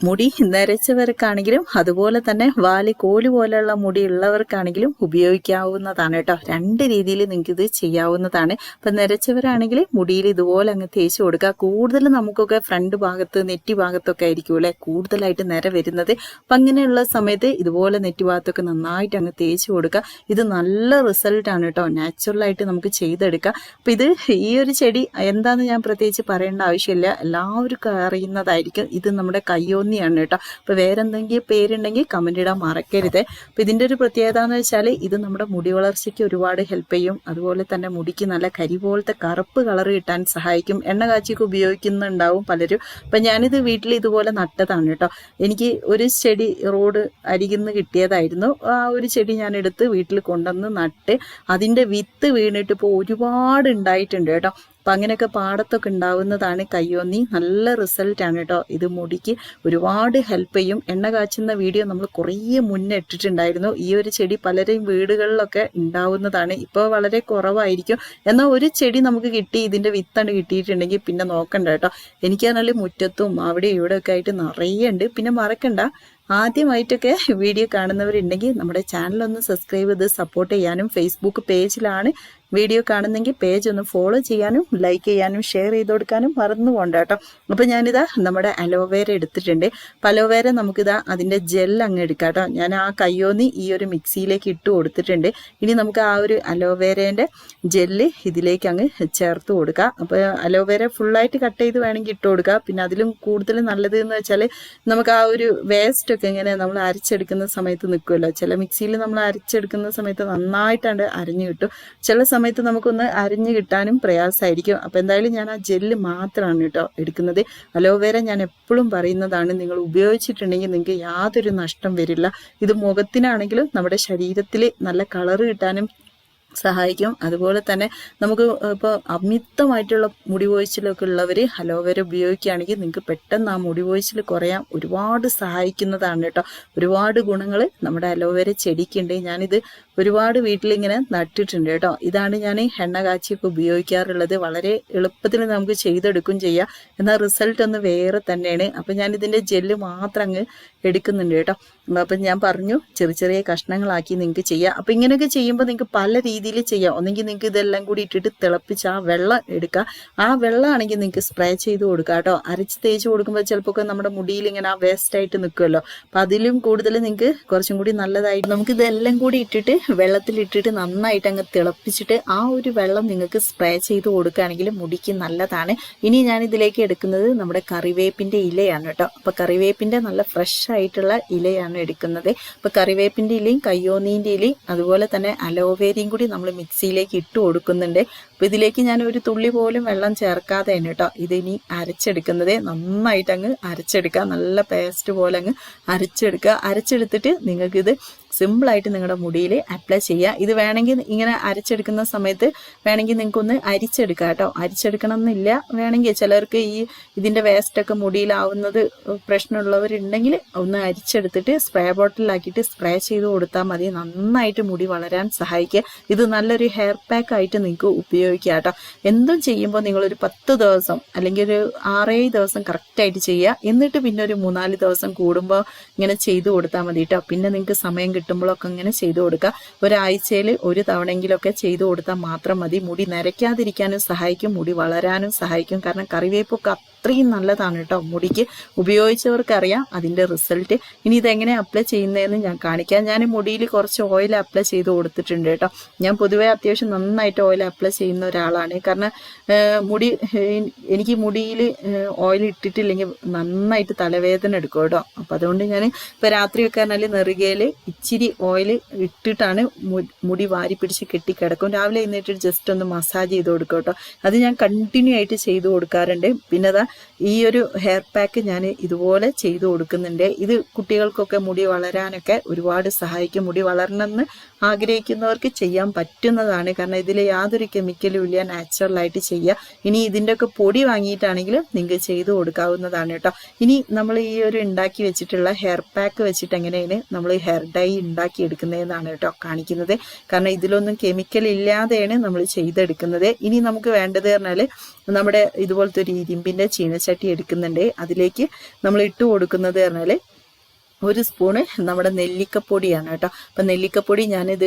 മുടി നരച്ചവർക്കാണെങ്കിലും അതുപോലെ തന്നെ വാലി കോലി പോലെയുള്ള മുടി ഉള്ളവർക്കാണെങ്കിലും ഉപയോഗിക്കാവുന്നതാണ് കേട്ടോ. രണ്ട് രീതിയിൽ നിങ്ങൾക്ക് ഇത് ചെയ്യാവുന്നതാണ്. അപ്പം നരച്ചവരാണെങ്കിൽ മുടിയിൽ ഇതുപോലെ അങ്ങ് തേച്ച് കൊടുക്കുക. കൂടുതൽ നമുക്കൊക്കെ ഫ്രണ്ട് ഭാഗത്ത് നെറ്റി ഭാഗത്തൊക്കെ ആയിരിക്കും അല്ലെ? കൂടുതലായിട്ട് നിര വരുന്നത്. അപ്പൊ അങ്ങനെയുള്ള സമയത്ത് ഇതുപോലെ നെറ്റി ഭാഗത്തൊക്കെ നന്നായിട്ട് അങ്ങ് തേച്ച് കൊടുക്കുക. ഇത് നല്ല റിസൾട്ട് ആണ് കേട്ടോ. നാച്ചുറലായിട്ട് നമുക്ക് ചെയ്തെടുക്കുക അപ്പൊ ഇത് ഈ ഒരു ചെടി എന്താണെന്ന് ഞാൻ പ്രത്യേകിച്ച് പറയേണ്ട ആവശ്യമില്ല. എല്ലാവർക്കും അറിയുന്നതായിരിക്കും. ഇത് നമ്മുടെ കയ്യോന്നിയാണ് കേട്ടോ. അപ്പോൾ വേറെ എന്തെങ്കിലും പേരുണ്ടെങ്കിൽ കമന്റ് ഇടാൻ മറക്കരുത്. അപ്പോൾ ഇതിന്റെ ഒരു പ്രത്യേകത എന്ന് വെച്ചാൽ ഇത് നമ്മുടെ മുടി വളർച്ചയ്ക്ക് ഒരുപാട് ഹെൽപ്പ് ചെയ്യും. അതുപോലെ തന്നെ മുടിക്ക് നല്ല കരി പോലത്തെ കറുപ്പ് കളർ കിട്ടാൻ സഹായിക്കും. എണ്ണ കാച്ചിയൊക്കെ ഉപയോഗിക്കുന്നുണ്ടാവും പലരും. അപ്പം ഞാനിത് വീട്ടിൽ ഇതുപോലെ നട്ടതാണ് കേട്ടോ. എനിക്ക് ഒരു ചെടി റോഡ് അരികിന്ന് കിട്ടിയതായിരുന്നു. ആ ഒരു ചെടി ഞാൻ എടുത്ത് വീട്ടിൽ കൊണ്ടുവന്ന് നട്ട് അതിന്റെ വിത്ത് വീണിട്ട് ഇപ്പോൾ ഒരുപാട് ഉണ്ടായിട്ടുണ്ട് കേട്ടോ. അപ്പം അങ്ങനെയൊക്കെ പാടത്തൊക്കെ ഉണ്ടാവുന്നതാണ് കയ്യോന്നി. നല്ല റിസൾട്ടാണ് കേട്ടോ ഇത് മുടിക്ക് ഒരുപാട് ഹെൽപ്പ് ചെയ്യും. എണ്ണ കാച്ചുന്ന വീഡിയോ നമ്മൾ കുറേ മുന്നേ ഇട്ടിട്ടുണ്ടായിരുന്നു. ഈ ഒരു ചെടി പലരെയും വീടുകളിലൊക്കെ ഉണ്ടാവുന്നതാണ്. ഇപ്പോൾ വളരെ കുറവായിരിക്കും. എന്നാൽ ഒരു ചെടി നമുക്ക് കിട്ടി ഇതിന്റെ വിത്താണ് കിട്ടിയിട്ടുണ്ടെങ്കിൽ പിന്നെ നോക്കണ്ട കേട്ടോ എനിക്കാണെങ്കിൽ മുറ്റത്തും അവിടെ ഇവിടെ ഒക്കെ ആയിട്ട് നിറയെ ഉണ്ട്. പിന്നെ മറക്കണ്ട. ആദ്യമായിട്ടൊക്കെ വീഡിയോ കാണുന്നവരുണ്ടെങ്കിൽ നമ്മുടെ ചാനൽ ഒന്ന് സബ്സ്ക്രൈബ് ചെയ്ത് സപ്പോർട്ട് ചെയ്യാനും ഫേസ്ബുക്ക് പേജിലാണ് വീഡിയോ കാണുന്നെങ്കിൽ പേജ് ഒന്ന് ഫോളോ ചെയ്യാനും ലൈക്ക് ചെയ്യാനും ഷെയർ ചെയ്ത് കൊടുക്കാനും മറന്നു പോകണ്ട കേട്ടോ. അപ്പോൾ ഞാനിതാ നമ്മുടെ അലോവേര എടുത്തിട്ടുണ്ട്. അപ്പോൾ അലോവേര നമുക്കിതാ അതിന്റെ ജെൽ അങ്ങ് എടുക്കാം കേട്ടോ. ഞാൻ ആ കയ്യോന്നി ഈ ഒരു മിക്സിയിലേക്ക് ഇട്ട് കൊടുത്തിട്ടുണ്ട്. ഇനി നമുക്ക് ആ ഒരു അലോവേരേന്റെ ജെല്ല് ഇതിലേക്ക് അങ്ങ് ചേർത്ത് കൊടുക്കുക അപ്പോൾ അലോവേര ഫുള്ളായിട്ട് കട്ട് ചെയ്ത് വേണമെങ്കിൽ ഇട്ട് കൊടുക്കുക പിന്നെ അതിലും കൂടുതൽ നല്ലത് എന്ന് വെച്ചാൽ നമുക്ക് ആ ഒരു വേസ്റ്റൊക്കെ ഇങ്ങനെ നമ്മൾ അരച്ചെടുക്കുന്ന സമയത്ത് നിൽക്കുമല്ലോ. ചില മിക്സിയിൽ നമ്മൾ അരച്ചെടുക്കുന്ന സമയത്ത് നന്നായിട്ടാണ് അരഞ്ഞു കിട്ടും. ചില സമയത്ത് നമുക്കൊന്ന് അരിഞ്ഞു കിട്ടാനും പ്രയാസമായിരിക്കും. അപ്പോൾ എന്തായാലും ഞാൻ ആ ജെല്ല് മാത്രമാണ് കേട്ടോ എടുക്കുന്നത്. അലോവേര ഞാൻ എപ്പോഴും പറയുന്നതാണ് നിങ്ങൾ ഉപയോഗിച്ചിട്ടുണ്ടെങ്കിൽ നിങ്ങൾക്ക് യാതൊരു നഷ്ടം വരില്ല. ഇത് മുഖത്തിനാണെങ്കിലും നമ്മുടെ ശരീരത്തിൽ നല്ല കളറ് കിട്ടാനും സഹായിക്കും. അതുപോലെ തന്നെ നമുക്ക് ഇപ്പോൾ അമിതമായിട്ടുള്ള മുടി കൊഴിച്ചിലൊക്കെ ഉള്ളവർ അലോവേര ഉപയോഗിക്കുകയാണെങ്കിൽ നിങ്ങൾക്ക് പെട്ടെന്ന് ആ മുടി കൊഴിച്ചിൽ കുറയാൻ ഒരുപാട് സഹായിക്കുന്നതാണ് കേട്ടോ. ഒരുപാട് ഗുണങ്ങൾ നമ്മുടെ അലോവേര ചെടിക്കുണ്ട്. ഞാനിത് ഒരുപാട് വീട്ടിലിങ്ങനെ നട്ടിട്ടുണ്ട് കേട്ടോ. ഇതാണ് ഞാൻ എണ്ണ കാച്ചിയൊക്കെ ഉപയോഗിക്കാറുള്ളത്. വളരെ എളുപ്പത്തിൽ നമുക്ക് ചെയ്തെടുക്കും ചെയ്യാം. എന്നാൽ റിസൾട്ട് ഒന്ന് വേറെ തന്നെയാണ്. അപ്പം ഞാനിതിന്റെ ജെല്ല് മാത്രം അങ്ങ് എടുക്കുന്നുണ്ട് കേട്ടോ. അപ്പം ഞാൻ പറഞ്ഞു ചെറിയ ചെറിയ കഷ്ണങ്ങളാക്കി നിങ്ങൾക്ക് ചെയ്യാം. അപ്പം ഇങ്ങനെയൊക്കെ ചെയ്യുമ്പോൾ നിങ്ങൾക്ക് പല രീതിയിൽ ചെയ്യാം. ഒന്നെങ്കിൽ നിങ്ങൾക്ക് ഇതെല്ലാം കൂടി ഇട്ടിട്ട് തിളപ്പിച്ച് ആ വെള്ളം എടുക്കുക. ആ വെള്ളമാണെങ്കിൽ നിങ്ങൾക്ക് സ്പ്രേ ചെയ്ത് കൊടുക്കുക കേട്ടോ. അരച്ച് തേച്ച് കൊടുക്കുമ്പോൾ ചിലപ്പോൾ നമ്മുടെ മുടിയിൽ ഇങ്ങനെ ആ വേസ്റ്റ് ആയിട്ട് നിൽക്കുമല്ലോ അപ്പം അതിലും കൂടുതൽ നിങ്ങൾക്ക് കുറച്ചും കൂടി നല്ലതായിട്ട് നമുക്ക് ഇതെല്ലാം കൂടി ഇട്ടിട്ട് വെള്ളത്തിലിട്ടിട്ട് നന്നായിട്ട് അങ്ങ് തിളപ്പിച്ചിട്ട് ആ ഒരു വെള്ളം നിങ്ങൾക്ക് സ്പ്രേ ചെയ്ത് കൊടുക്കുകയാണെങ്കിൽ മുടിക്ക് നല്ലതാണ്. ഇനി ഞാൻ ഇതിലേക്ക് എടുക്കുന്നത് നമ്മുടെ കറിവേപ്പിന്റെ ഇലയാണ് കേട്ടോ. അപ്പോൾ കറിവേപ്പിന്റെ നല്ല ഫ്രഷ് ആയിട്ടുള്ള ഇലയാണ് എടുക്കുന്നത്. അപ്പോൾ കറിവേപ്പിന്റെ ഇലയും കയ്യോന്നീന്റെ ഇലയും അതുപോലെ തന്നെ അലോവേരയും കൂടി നമ്മൾ മിക്സിയിലേക്ക് ഇട്ട് കൊടുക്കുന്നുണ്ട്. അപ്പൊ ഇതിലേക്ക് ഞാൻ ഒരു തുള്ളി പോലും വെള്ളം ചേർക്കാതെ തന്നെ കേട്ടോ ഇതിനി അരച്ചെടുക്കുന്നതേ. നന്നായിട്ട് അങ്ങ് അരച്ചെടുക്കുക. നല്ല പേസ്റ്റ് പോലെ അങ്ങ് അരച്ചെടുക്കുക. അരച്ചെടുത്തിട്ട് നിങ്ങൾക്കിത് സിമ്പിളായിട്ട് നിങ്ങളുടെ മുടിയിൽ അപ്ലൈ ചെയ്യുക. ഇത് വേണമെങ്കിൽ ഇങ്ങനെ അരച്ചെടുക്കുന്ന സമയത്ത് വേണമെങ്കിൽ നിങ്ങൾക്കൊന്ന് അരിച്ചെടുക്കുക കേട്ടോ. അരിച്ചെടുക്കണം എന്നില്ല വേണമെങ്കിൽ ചിലർക്ക് ഈ ഇതിന്റെ വേസ്റ്റൊക്കെ മുടിയിലാവുന്നത് പ്രശ്നമുള്ളവരുണ്ടെങ്കിൽ ഒന്ന് അരിച്ചെടുത്തിട്ട് സ്പ്രേ ബോട്ടിലാക്കിയിട്ട് സ്പ്രേ ചെയ്ത് കൊടുത്താൽ മതി. നന്നായിട്ട് മുടി വളരാൻ സഹായിക്കുക. ഇത് നല്ലൊരു ഹെയർ പാക്ക് ആയിട്ട് നിങ്ങൾക്ക് ഉപയോഗിക്കുക കേട്ടോ എന്തും ചെയ്യുമ്പോൾ നിങ്ങളൊരു പത്ത് ദിവസം അല്ലെങ്കിൽ ഒരു ആറേഴ് ദിവസം കറക്റ്റായിട്ട് ചെയ്യുക. എന്നിട്ട് പിന്നെ ഒരു മൂന്നാൽ ദിവസം കൂടുമ്പോൾ ഇങ്ങനെ ചെയ്തു കൊടുത്താൽ മതി കേട്ടോ. പിന്നെ നിങ്ങൾക്ക് സമയം കിട്ടുമ്പോഴൊക്കെ ഇങ്ങനെ ചെയ്തു കൊടുക്കുക. ഒരാഴ്ചയിൽ ഒരു തവണയെങ്കിലൊക്കെ ചെയ്തു കൊടുത്താൽ മാത്രം മതി. മുടി നരയ്ക്കാതിരിക്കാനും സഹായിക്കും. മുടി വളരാനും സഹായിക്കും. കാരണം കറിവേപ്പൊക്കെ അത്രയും നല്ലതാണ് കേട്ടോ. മുടിക്ക് ഉപയോഗിച്ചവർക്കറിയാം അതിന്റെ റിസൾട്ട്. ഇനി ഇതെങ്ങനെ അപ്ലൈ ചെയ്യുന്നതെന്ന് ഞാൻ കാണിക്കാം. ഞാൻ മുടിയിൽ കുറച്ച് ഓയിൽ അപ്ലൈ ചെയ്ത് കൊടുത്തിട്ടുണ്ട് കേട്ടോ. ഞാൻ പൊതുവേ അത്യാവശ്യം നന്നായിട്ട് ഓയിൽ അപ്ലൈ ചെയ്യുന്ന ഒരാളാണ്. കാരണം മുടി എനിക്ക് മുടിയിൽ ഓയിൽ ഇട്ടിട്ടില്ലെങ്കിൽ നന്നായിട്ട് തലവേദന എടുക്കും കേട്ടോ. അപ്പം അതുകൊണ്ട് ഞാൻ ഇപ്പം രാത്രിയൊക്കെ പറഞ്ഞാൽ നെറുകയിൽ ഇച്ചിരി ഓയിൽ ഇട്ടിട്ടാണ് മുടി വാരി പിടിച്ച് കെട്ടിക്കിടക്കും. രാവിലെ എന്നിട്ട് ജസ്റ്റ് ഒന്ന് മസാജ് ചെയ്ത് കൊടുക്കും കേട്ടോ. അത് ഞാൻ കണ്ടിന്യൂ ആയിട്ട് ചെയ്തു കൊടുക്കാറുണ്ട്. പിന്നെ അതാ ഈ ഒരു ഹെയർ പാക്ക് ഞാൻ ഇതുപോലെ ചെയ്തു കൊടുക്കുന്നുണ്ട്. ഇത് കുട്ടികൾക്കൊക്കെ മുടി വളരാനൊക്കെ ഒരുപാട് സഹായിക്കും. മുടി വളരണമെന്ന് ആഗ്രഹിക്കുന്നവർക്ക് ചെയ്യാൻ പറ്റുന്നതാണ്. കാരണം ഇതിൽ യാതൊരു കെമിക്കൽ കെമിക്കലും ഇല്ല നാച്ചുറലായിട്ട് ചെയ്യുക ഇനി ഇതിന്റെയൊക്കെ പൊടി വാങ്ങിയിട്ടാണെങ്കിലും നിങ്ങൾക്ക് ചെയ്ത് കൊടുക്കാവുന്നതാണ് കേട്ടോ. ഇനി നമ്മൾ ഈ ഒരു ഉണ്ടാക്കി വെച്ചിട്ടുള്ള ഹെയർ പാക്ക് വെച്ചിട്ട് എങ്ങനെയാണ് നമ്മൾ ഹെയർ ഡൈ ഉണ്ടാക്കി എടുക്കുന്നതെന്നാണ് കേട്ടോ കാണിക്കുന്നത്. കാരണം ഇതിലൊന്നും കെമിക്കൽ ഇല്ലാതെയാണ് നമ്മൾ ചെയ്തെടുക്കുന്നത്. ഇനി നമുക്ക് വേണ്ടത് പറഞ്ഞാൽ നമ്മുടെ ഇതുപോലത്തെ ഒരു ഇരുമ്പിന്റെ ചീനച്ചട്ടി എടുക്കുന്നുണ്ട്. അതിലേക്ക് നമ്മൾ ഇട്ട് കൊടുക്കുന്നത് പറഞ്ഞാൽ ഒരു സ്പൂണ് നമ്മുടെ നെല്ലിക്കപ്പൊടിയാണ് കേട്ടോ. അപ്പൊ നെല്ലിക്കപ്പൊടി ഞാനിത്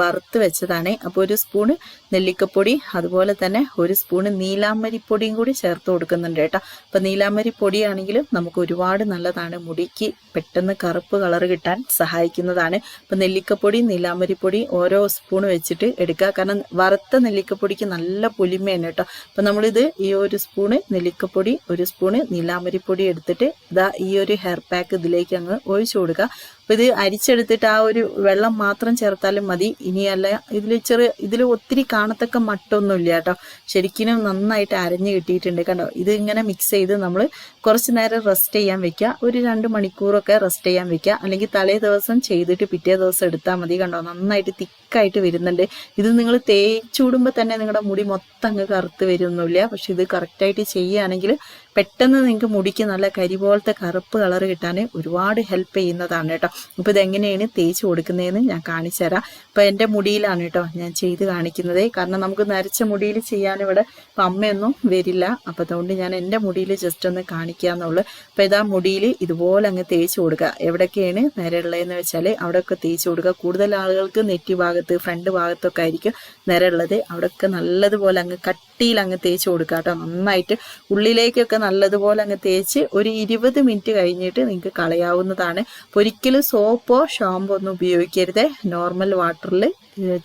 വറുത്ത് വെച്ചതാണ്. അപ്പോൾ ഒരു സ്പൂണ് നെല്ലിക്കപ്പൊടി അതുപോലെ തന്നെ ഒരു സ്പൂണ് നീലാമ്പരിപ്പൊടിയും കൂടി ചേർത്ത് കൊടുക്കുന്നുണ്ട് കേട്ടോ. അപ്പം നീലാമ്പരിപ്പൊടിയാണെങ്കിലും നമുക്ക് ഒരുപാട് നല്ലതാണ്. മുടിക്ക് പെട്ടെന്ന് കറുപ്പ് കളർ കിട്ടാൻ സഹായിക്കുന്നതാണ്. അപ്പം നെല്ലിക്കപ്പൊടി നീലാമ്പരിപ്പൊടി ഓരോ സ്പൂൺ വെച്ചിട്ട് എടുക്കുക. കാരണം വറുത്ത നെല്ലിക്കപ്പൊടിക്ക് നല്ല പുലിമയാണ് കേട്ടോ. അപ്പം നമ്മളിത് ഈ ഒരു സ്പൂണ് നെല്ലിക്കപ്പൊടി ഒരു സ്പൂണ് നീലാമ്പരിപ്പൊടി എടുത്തിട്ട് ഇതാ ഈ ഒരു ഹെയർ പാക്ക് ഇതിലേക്ക് അങ്ങ് ഒഴിച്ചു കൊടുക്കുക. ഇത് അരിച്ചെടുത്തിട്ട് ആ ഒരു വെള്ളം മാത്രം ചേർത്താലും മതി. ഇനിയല്ല ഇതിൽ ചെറിയ ഇതിൽ ഒത്തിരി കാണത്തക്ക മട്ടൊന്നുമില്ല കേട്ടോ. ശരിക്കും നന്നായിട്ട് അരഞ്ഞ് കിട്ടിയിട്ടുണ്ട് കണ്ടോ? ഇത് ഇങ്ങനെ മിക്സ് ചെയ്ത് നമ്മൾ കുറച്ച് നേരം റെസ്റ്റ് ചെയ്യാൻ വെക്കുക. ഒരു രണ്ട് മണിക്കൂറൊക്കെ റെസ്റ്റ് ചെയ്യാൻ വെക്കുക. അല്ലെങ്കിൽ തലേ ദിവസം ചെയ്തിട്ട് പിറ്റേ ദിവസം എടുത്താൽ മതി കണ്ടോ? നന്നായിട്ട് തിക്കായിട്ട് വരുന്നുണ്ട്. ഇത് നിങ്ങൾ തേച്ചൂടുമ്പോൾ തന്നെ നിങ്ങളുടെ മുടി മൊത്തം അങ്ങ് കറുത്ത് വരുന്നില്ല. പക്ഷെ ഇത് കറക്റ്റായിട്ട് ചെയ്യുകയാണെങ്കിൽ പെട്ടെന്ന് നിങ്ങൾക്ക് മുടിക്ക് നല്ല കരി പോലത്തെ കറുപ്പ് കളർ കിട്ടാൻ ഒരുപാട് ഹെൽപ്പ് ചെയ്യുന്നതാണ് കേട്ടോ. അപ്പോൾ ഇതെങ്ങനെയാണ് തേച്ച് കൊടുക്കുന്നതെന്ന് ഞാൻ കാണിച്ചു തരാം. അപ്പോൾ എന്റെ മുടിയിലാണ് കേട്ടോ ഞാൻ ചെയ്ത് കാണിക്കുന്നത്. കാരണം നമുക്ക് നരച്ച മുടിയിൽ ചെയ്യാനിവിടെ ഇപ്പം അമ്മയൊന്നും വരില്ല. അപ്പോൾ അതുകൊണ്ട് ഞാൻ എന്റെ മുടിയിൽ ജസ്റ്റ് ഒന്ന് കാണിക്കാന്നുള്ളൂ. അപ്പോൾ ഇതാ മുടിയിൽ ഇതുപോലെ അങ്ങ് തേച്ച് കൊടുക്കുക. എവിടെയൊക്കെയാണ് നിരയുള്ളതെന്ന് വെച്ചാൽ അവിടെയൊക്കെ തേച്ച് കൊടുക്കുക. കൂടുതൽ ആളുകൾക്ക് നെറ്റി ഭാഗത്ത് ഫ്രണ്ട് ഭാഗത്തൊക്കെ ആയിരിക്കും നിരയുള്ളത്. അവിടെയൊക്കെ നല്ലതുപോലെ അങ്ങ് കട്ടിയിൽ അങ്ങ് തേച്ച് കൊടുക്കുക കേട്ടോ. നന്നായിട്ട് ഉള്ളിലേക്കൊക്കെ നല്ലതുപോലെ അങ്ങ് തേച്ച് ഒരു ഇരുപത് മിനിറ്റ് കഴിഞ്ഞിട്ട് നിങ്ങൾക്ക് കളയാവുന്നതാണ്. ഒരിക്കലും സോപ്പോ ഷാമ്പോ ഒന്നും ഉപയോഗിക്കരുത്. നോർമൽ വാട്ടറിൽ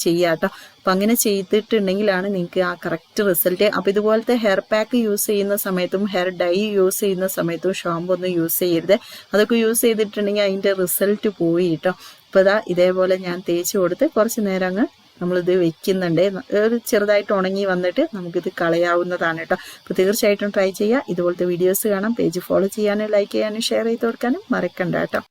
ചെയ്യുക കേട്ടോ അപ്പം അങ്ങനെ ചെയ്തിട്ടുണ്ടെങ്കിലാണ് നിങ്ങൾക്ക് ആ കറക്റ്റ് റിസൾട്ട് അപ്പം ഇതുപോലത്തെ ഹെയർ പാക്ക് യൂസ് ചെയ്യുന്ന സമയത്തും ഹെയർ ഡൈ യൂസ് ചെയ്യുന്ന സമയത്തും ഷാമ്പു ഒന്നും യൂസ് ചെയ്യരുത്. അതൊക്കെ യൂസ് ചെയ്തിട്ടുണ്ടെങ്കിൽ അതിന്റെ റിസൾട്ട് പോയി കേട്ടോ. അപ്പോൾ ഇതാ ഇതേപോലെ ഞാൻ തേച്ച് കൊടുത്ത് കുറച്ച് നേരം അങ്ങ് നമ്മളിത് വെക്കുന്നുണ്ട്. ഒരു ചെറുതായിട്ട് ഉണങ്ങി വന്നിട്ട് നമുക്കിത് കളയാവുന്നതാണ് കേട്ടോ. അപ്പോൾ തീർച്ചയായിട്ടും ട്രൈ ചെയ്യുക ഇതുപോലത്തെ വീഡിയോസ് കാണാം. പേജ് ഫോളോ ചെയ്യാനും ലൈക്ക് ചെയ്യാനും ഷെയർ ചെയ്ത് കൊടുക്കാനും മറക്കണ്ട കേട്ടോ.